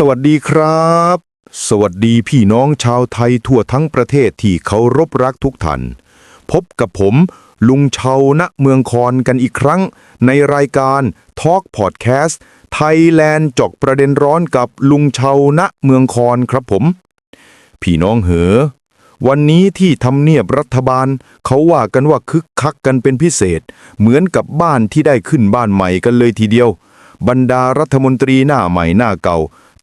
สวัสดีครับ สวัสดีพี่น้องชาวไทยทั่วทั้งประเทศที่เคารพรักทุกท่าน พบกับผม ลุงเชาณเมืองคอนกันอีกครั้ง ในรายการ Talk Podcast ไทยแลนด์จอกประเด็นร้อนกับลุงเชาณเมืองคอนครับผม พี่น้องเหอ วันนี้ที่ทำเนียบรัฐบาล เขาว่ากันว่าคึกคักกันเป็นพิเศษ เหมือนกับบ้านที่ได้ขึ้นบ้านใหม่กันเลยทีเดียว บรรดารัฐมนตรีหน้าใหม่หน้าเก่า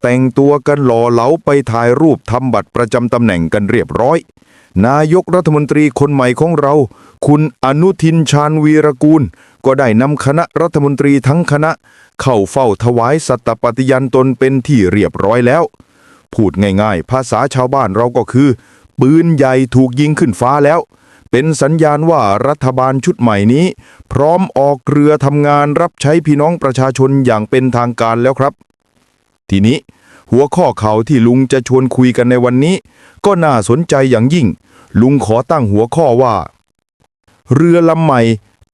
แต่งตัวกันหล่อเหลาไปถ่ายรูปทำบัตรประจำตำแหน่งกันเรียบร้อย นายกรัฐมนตรีคนใหม่ของเรา คุณอนุทินชาญวีรกูล ก็ได้นำคณะรัฐมนตรีทั้งคณะ เข้าเฝ้าถวายสัตยปฏิญาณตนเป็นที่เรียบร้อยแล้ว พูดง่ายๆ ภาษาชาวบ้านเราก็คือ ปืนใหญ่ถูกยิงขึ้นฟ้าแล้ว เป็นสัญญาณว่ารัฐบาลชุดใหม่นี้ พร้อมออกเรือทำงานรับใช้พี่น้องประชาชนอย่างเป็นทางการแล้วครับ ทีนี้ หัวข้อเขาที่ลุงจะชวนคุยกันในวันนี้ ก็น่าสนใจอย่างยิ่ง ลุงขอตั้งหัวข้อว่า เรือลำใหม่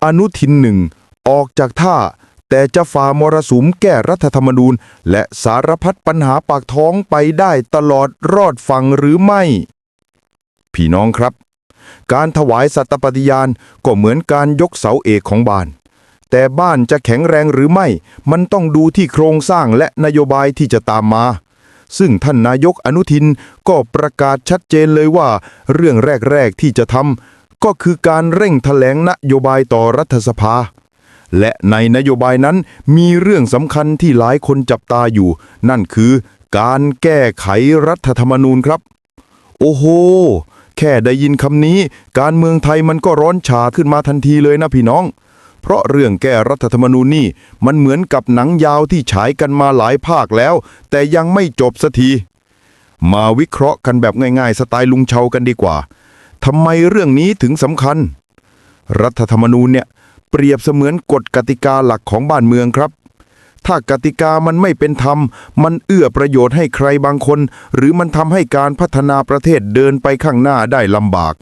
อนุทินหนึ่ง ออกจากท่า แต่จะฝ่ามรสุมแก้รัฐธรรมนูญ และสารพัดปัญหาปากท้องไปได้ตลอดรอดฝั่งหรือไม่ พี่น้องครับ การถวายสัตยปฏิญาณก็เหมือนการยกเสาเอกของบ้าน แต่บ้านจะแข็งแรงหรือไม่ มันต้องดูที่โครงสร้างและนโยบายที่จะตามมา ซึ่งท่านนายกอนุทินก็ประกาศชัดเจนเลยว่า เรื่องแรก ๆ ที่จะทำก็คือการเร่งแถลงนโยบายต่อรัฐสภา และในนโยบายนั้นมีเรื่องสำคัญที่หลายคนจับตาอยู่ นั่นคือการแก้ไขรัฐธรรมนูญครับ โอ้โห แค่ได้ยินคำนี้ การเมืองไทยมันก็ร้อนฉาขึ้นมาทันทีเลยนะพี่น้อง เพราะเรื่องแก้รัฐธรรมนูญนี่มันเหมือนกับหนังยาวที่ฉายกันมาหลายภาคแล้ว แต่ยังไม่จบสักที มาวิเคราะห์กันแบบง่ายๆ สไตล์ลุงเชากันดีกว่าทำไมเรื่องนี้ถึงสำคัญ รัฐธรรมนูญเนี่ยเปรียบเสมือนกฎกติกาหลักของบ้านเมืองครับ ถ้ากติกามันไม่เป็นธรรม มันเอื้อประโยชน์ให้ใครบางคน หรือมันทำให้การพัฒนาประเทศเดินไปข้างหน้าได้ลำบาก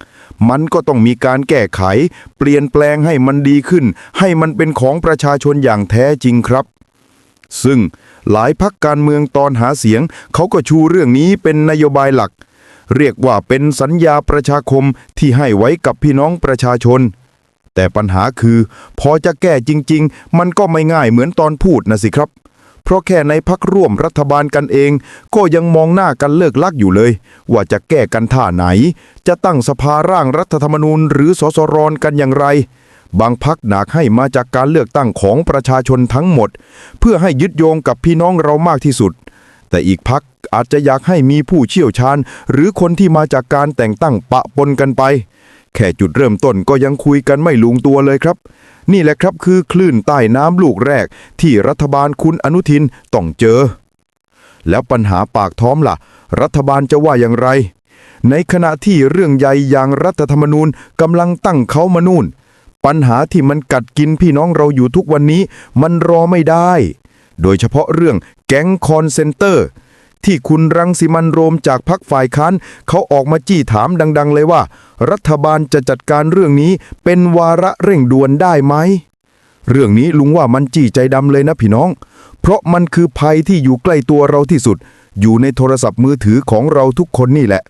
มันก็ต้องมีการแก้ไข เปลี่ยนแปลงให้มันดีขึ้น ให้มันเป็นของประชาชนอย่างแท้จริงครับ ซึ่งหลายพักการเมืองตอนหาเสียง เขาก็ชูเรื่องนี้เป็นนโยบายหลัก เรียกว่าเป็นสัญญาประชาคมที่ให้ไว้กับพี่น้องประชาชน แต่ปัญหาคือ พอจะแก้จริง ๆ มันก็ไม่ง่ายเหมือนตอนพูดนะสิครับ เพราะแค่ในพักร่วมรัฐบาลกันเอง ก็ยังมองหน้ากันเลิกลักอยู่เลย ว่าจะแก้กันท่าไหน จะตั้งสภาร่างรัฐธรรมนูญ หรือสสรกันอย่างไรบางพักหนักให้มาจากการเลือกตั้งของประชาชนทั้งหมด เพื่อให้ยึดโยงกับพี่น้องเรามากที่สุด แต่อีกพักอาจจะอยากให้มีผู้เชี่ยวชาญ หรือคนที่มาจากการแต่งตั้งปะปนกันไป แค่จุดเริ่มต้นก็ยังคุยกันไม่ลงตัวเลยครับ นี่แหละครับคือคลื่นใต้น้ำลูกแรก ที่รัฐบาลคุณอนุทินต้องเจอ แล้วปัญหาปากท้อมล่ะ รัฐบาลจะว่าอย่างไร ในขณะที่เรื่องใหญ่อย่างรัฐธรรมนูญกำลังตั้งเขามานู่น ปัญหาที่มันกัดกินพี่น้องเราอยู่ทุกวันนี้มันรอไม่ได้ โดยเฉพาะเรื่องแก๊งคอนเซนเตอร์ ที่คุณรังสิมันโรมจากพักฝ่ายค้านเขาออกมาจี้ถามดัง ๆ เลยว่า รัฐบาลจะจัดการเรื่องนี้เป็นวาระเร่งด่วนได้ไหม เรื่องนี้ลุงว่ามันจี้ใจดำเลยนะพี่น้อง เพราะมันคือภัยที่อยู่ใกล้ตัวเราที่สุด อยู่ในโทรศัพท์มือถือของเราทุกคนนี่แหละ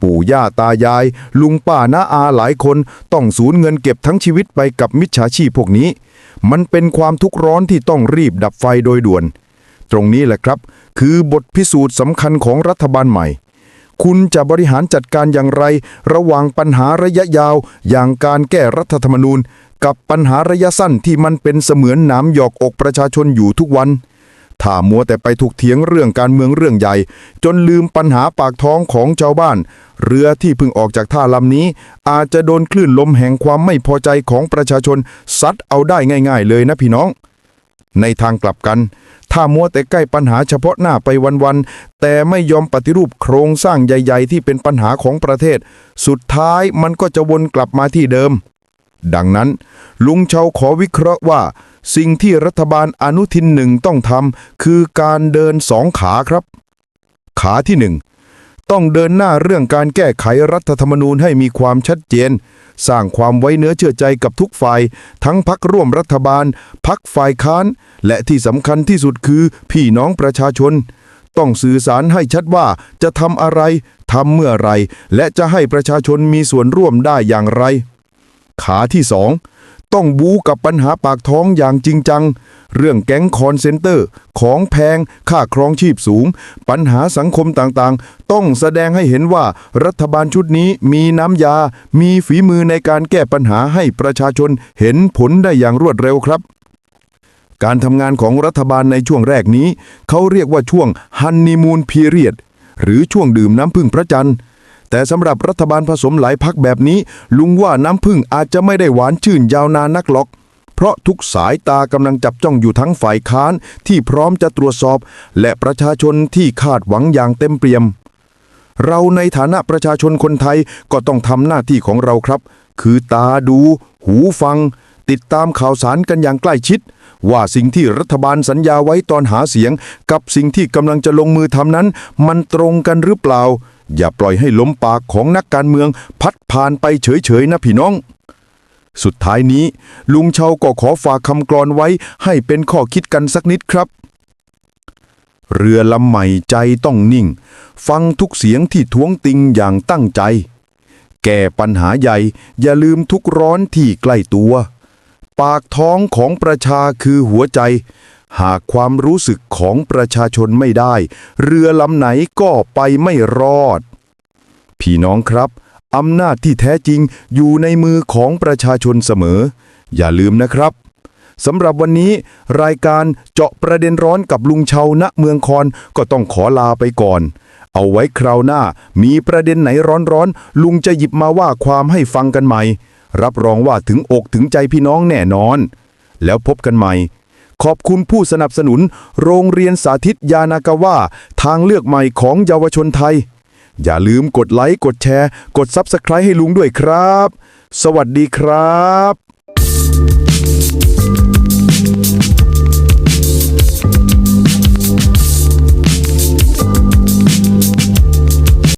ปู่ย่าตายาย ลุงป้าน้าอาหลายคนต้องสูญเงินเก็บทั้งชีวิตไปกับมิจฉาชีพพวกนี้ มันเป็นความทุกข์ร้อนที่ต้องรีบดับไฟโดยด่วน ตรงนี้แหละครับ คือบทพิสูจน์สำคัญของรัฐบาลใหม่ คุณจะบริหารจัดการอย่างไร ระหว่างปัญหาระยะยาว อย่างการแก้รัฐธรรมนูญ กับปัญหาระยะสั้นที่มันเป็นเสมือนหนามหยอกอกประชาชนอยู่ทุกวันถ้ามัวแต่ไปถูกเถียงเรื่องการเมืองเรื่องใหญ่ จนลืมปัญหาปากท้องของชาวบ้าน เรือที่เพิ่งออกจากท่าลำนี้ อาจจะโดนคลื่นลมแห่งความไม่พอใจของประชาชนซัดเอาได้ง่าย ๆ เลยนะพี่น้อง ในทางกลับกัน ถ้ามัวแต่ใกล้ปัญหาเฉพาะหน้าไปวันๆ แต่ไม่ยอมปฏิรูปโครงสร้างใหญ่ ๆ ที่เป็นปัญหาของประเทศ สุดท้ายมันก็จะวนกลับมาที่เดิม ดังนั้น ลุงเชาขอวิเคราะห์ว่า สิ่งที่รัฐบาลอนุทินหนึ่งต้องทำคือการเดินสองขาครับ ขาที่หนึ่งต้องเดินหน้าเรื่องการแก้ไขรัฐธรรมนูญให้มีความชัดเจน สร้างความไว้เนื้อเชื่อใจกับทุกฝ่าย ทั้งพักร่วมรัฐบาล พักฝ่ายค้าน และที่สำคัญที่สุดคือพี่น้องประชาชน ต้องสื่อสารให้ชัดว่าจะทำอะไรทำเมื่อไร และจะให้ประชาชนมีส่วนร่วมได้อย่างไร ขาที่สอง ต้องบู๊กับปัญหาปากท้องอย่างจริงจัง เรื่องแก๊งคอนเซนเตอร์ ของแพง ค่าครองชีพสูง ปัญหาสังคมต่างๆ ต้องแสดงให้เห็นว่ารัฐบาลชุดนี้มีน้ำยา มีฝีมือในการแก้ปัญหาให้ประชาชนเห็นผลได้อย่างรวดเร็วครับการทำงานของรัฐบาลในช่วงแรกนี้ เขาเรียกว่าช่วงฮันนีมูนพีเรียด หรือช่วงดื่มน้ำพึ่งพระจันทร์ แต่สำหรับรัฐบาลผสมหลายพักแบบนี้ ลุงว่าน้ำพึ่งอาจจะไม่ได้หวานชื่นยาวนานนักหรอก เพราะทุกสายตากำลังจับจ้องอยู่ทั้งฝ่ายค้านที่พร้อมจะตรวจสอบ และประชาชนที่คาดหวังอย่างเต็มเปี่ยม เราในฐานะประชาชนคนไทยก็ต้องทำหน้าที่ของเราครับ คือตาดู หูฟัง ติดตามข่าวสารกันอย่างใกล้ชิดว่าสิ่งที่รัฐบาลสัญญาไว้ตอนหาเสียง กับสิ่งที่กำลังจะลงมือทำนั้น มันตรงกันหรือเปล่า อย่าปล่อยให้ล้มปากของนักการเมืองพัดผ่านไปเฉยๆนะพี่น้อง สุดท้ายนี้ ลุงเชาก็ขอฝากคำกรอนไว้ให้เป็นข้อคิดกันสักนิดครับ เรือลำใหม่ใจต้องนิ่ง ฟังทุกเสียงที่ท้วงติงอย่างตั้งใจ แก้ปัญหาใหญ่อย่าลืมทุกร้อนที่ใกล้ตัว ปากท้องของประชาคือหัวใจ หากความรู้สึกของประชาชนไม่ได้ เรือลำไหนก็ไปไม่รอด พี่น้องครับอำนาจที่แท้จริงอยู่ในมือของประชาชนเสมอ อย่าลืมนะครับสำหรับวันนี้รายการเจาะประเด็นร้อนกับลุงเชาณเมืองคอนก็ต้องขอลาไปก่อน เอาไว้คราวหน้า มีประเด็นไหนร้อนๆ ลุงจะหยิบมาว่าความให้ฟังกันใหม่ รับรองว่าถึงอกถึงใจพี่น้องแน่นอน แล้วพบกันใหม่ ขอบคุณผู้สนับสนุน โรงเรียนสาธิตยานากาว่าทางเลือกใหม่ของเยาวชนไทย อย่าลืมกดไลค์ กดแชร์ กดซับสไครต์ให้ลุงด้วยครับ สวัสดีครับ